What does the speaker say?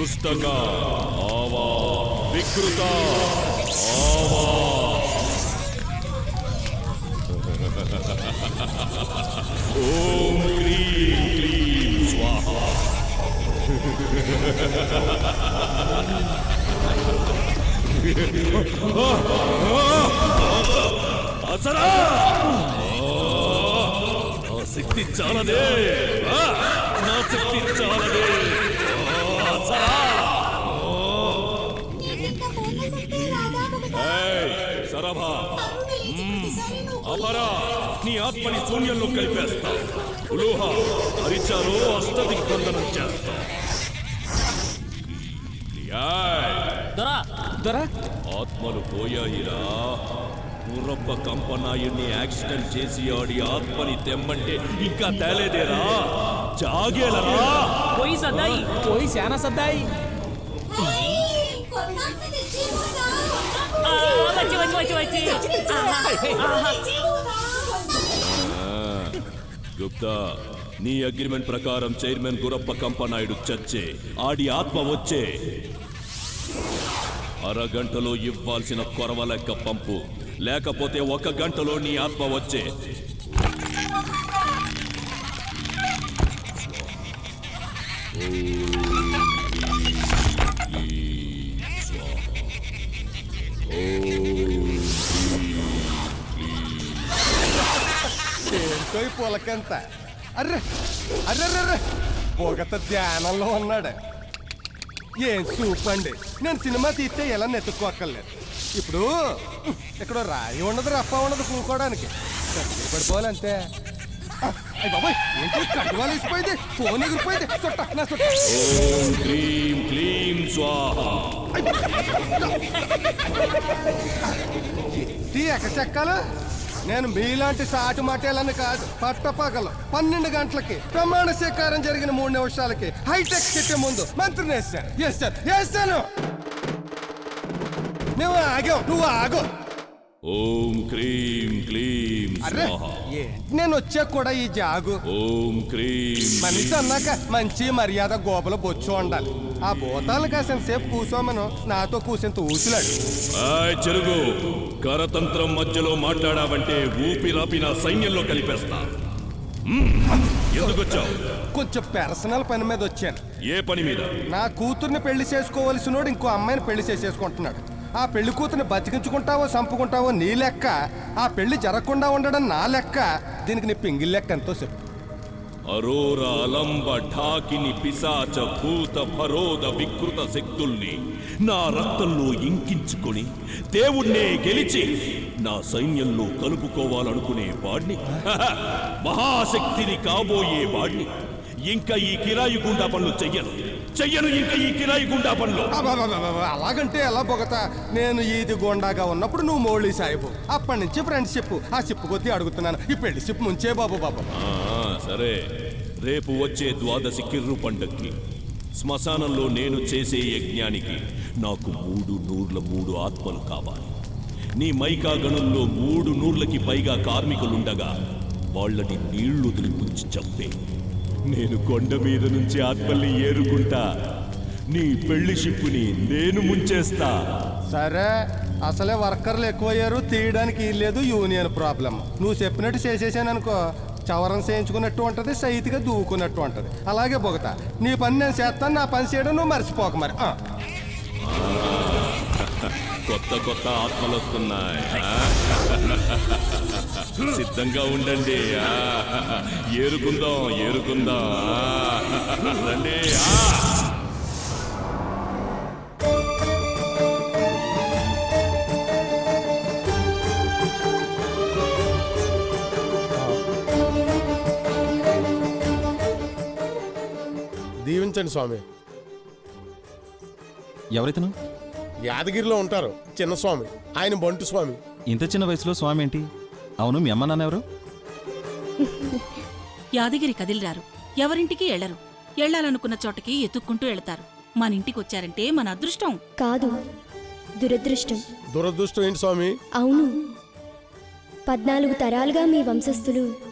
దుష్టక ఆవా వికృత ఆవా ఓం క్లీం క్లీం స్వాహ అసరా నా శక్తి చాలదే నా శక్తి చాలదే సరభా అపరా నీ ఆత్మని శూన్యంలో కలిపేస్తా ఉలూహ హరిచాలో అష్టదిగ్బంధనం చేస్తా ఆత్మలు పోయాయిరా. గుర్రప్ప కంపనాయుడిని యాక్సిడెంట్ చేసి ఆడి ఆత్మని తెమ్మంటే ఇంకా తేలేదేరా? జాగేలరా? పోయి సద్దాయి పోయి శానా సద్దాయి వచ్చి వచ్చి వచ్చి వచ్చి గుప్తా నీ అగ్రిమెంట్ ప్రకారం చైర్మన్ గురప్ప కంపనాయుడు చచ్చే ఆడి ఆత్మ వచ్చే. అరగంటలో ఇవ్వాల్సిన కొరవ లెక్క పంపు. లేకపోతే ఒక గంటలో నీ ఆత్మ వచ్చే. ఏంటో పులకంత అర్రే అర్రే పోగత ధ్యానంలో ఉన్నాడు. ఏం సూప్ అండి? నేను సినిమా తీస్తే ఎలా నెత్తుక్కోక్కర్లేదు. ఇప్పుడు ఇక్కడ రాయి ఉండదు రప్ప ఉండదు కూకోవడానికి కత్తిరి పడిపోవాలంతే అయ్యి బాబాయ్ ఏంటి ఫోన్ ఎగిరిపోయింది. చుట్ట నా చుట్ట ఓం క్లీం క్లీం స్వాహ. టీ ఎక్కచెక్కాలా నేను మీలాంటి సాటు మాటేలని కాదు పట్టపగలు పన్నెండు గంటలకి ప్రమాణ స్వీకారం జరిగిన మూడు నిమిషాలకి హైటెక్ సిటీ ముందు మంత్రిని వేస్తాను వేస్తాను వేస్తాను నువ్వు ఆగావు నువ్వు ఆగో. ఓం క్రీం క్లీం ఏంటి నేను వచ్చా కూడా ఈ జాగు? ఓం క్రీం మనిషి అన్నాక మంచి మర్యాద గోపల బొచ్చు ఉండాలి. ఆ భూతాలు కాసిన సేపు కూసోమను నాతో కూసేంత ఊసులాడు. చెరుగు కరతంత్రం మధ్యలో మాట్లాడావంటే ఊపిరాపి నా సైన్యంలో కలిపేస్తా. ఎందుకొచ్చావు? కొంచెం పర్సనల్ పని మీద వచ్చాను. ఏ పని మీద? నా కూతుర్ని పెళ్ళి చేసుకోవలసినోడు ఇంకో అమ్మాయిని పెళ్ళి చేసేసుకుంటున్నాడు. ఆ పెళ్ళి కూతుని బతికించుకుంటావో చంపుకుంటావో నీ లెక్క. ఆ పెళ్ళి జరగకుండా ఉండడం నా లెక్క. దీనికి నీ పింగిల్ లెక్క ఎంతో చెప్పు. అరోర అలంబ ఢాకిని పిశాచ భూత భరోద వికృత శక్తుల్ని నా రక్తంలో ఇంకించుకొని దేవుణ్ణే గెలిచి నా సైన్యంలో కలుపుకోవాలనుకునే వాడిని మహాశక్తిని కాబోయే వాడిని ఇంకా ఈ కిరాయి గుండా పనులు చెయ్యను. చెయ్యను ఇంకా ఈ కిరాయి గుండా పనులు. అలాగంటే ఎలా బొగతా నేను ఈది గోండాగా ఉన్నప్పుడు నువ్వు మోళీ సాహిబు అప్పటి నుంచి ఫ్రెండ్షిప్. ఆ సిప్పు కొద్దీ అడుగుతున్నాను. ఈ సిప్పు ముంచే బాబు బాబు ఆ, సరే. రేపు వచ్చే ద్వాదశి కిర్రు పండక్కి. శ్మశానంలో నేను చేసే యజ్ఞానికి నాకు మూడు నూర్ల మూడు ఆత్మలు కావాలి. నీ మైకా గణంలో మూడు నూర్లకి పైగా కార్మికులుండగా వాళ్ళని నీళ్ళు వదిలిపుచ్చి చంపే నేను కొండ మీద నుంచి ఆత్మల్ని ఏరుకుంటా. నీ పెళ్ళి షిప్పుని నేను ముంచేస్తా. సరే అసలే వర్కర్లు ఎక్కువయ్యారు తీయడానికి లేదు యూనియన్ ప్రాబ్లం. నువ్వు చెప్పినట్టు చేసేసాను అనుకో చవరం చేయించుకున్నట్టు ఉంటది సైతిగా దూకున్నట్టు ఉంటది. అలాగే బొగతా నీ పని నేను చేస్తాను నా పని చేయడం నువ్వు మర్చిపోక మరి. కొత్త కొత్త ఆత్మలు వస్తున్నాయి? సిద్ధంగా ఉండండి ఆ? ఏరుకుందాం ఏరుకుందాం? రండి ఆ! దీవించండి స్వామి ఎవరైతను యాదగిరిలో ఉంటారు చిన్న స్వామి. ఆయన బంటు స్వామి. ఇంత చిన్న వయసులో స్వామి ఏంటి? అవును మీ అమ్మ నాన్న ఎవరు? యాదగిరి కదిలిరారు. ఎవరింటికి ఎళ్ళరు? ఎళ్ళాలనుకున్న చోటకి ఎత్తుక్కుంటూ వెళతారు మన ఇంటికొచ్చారంటే మన అదృష్టం. కాదు దురదృష్టం. దురదృష్టం ఏంటి స్వామి? అవును. పద్నాలుగు తరాలుగా మీ వంశస్థులు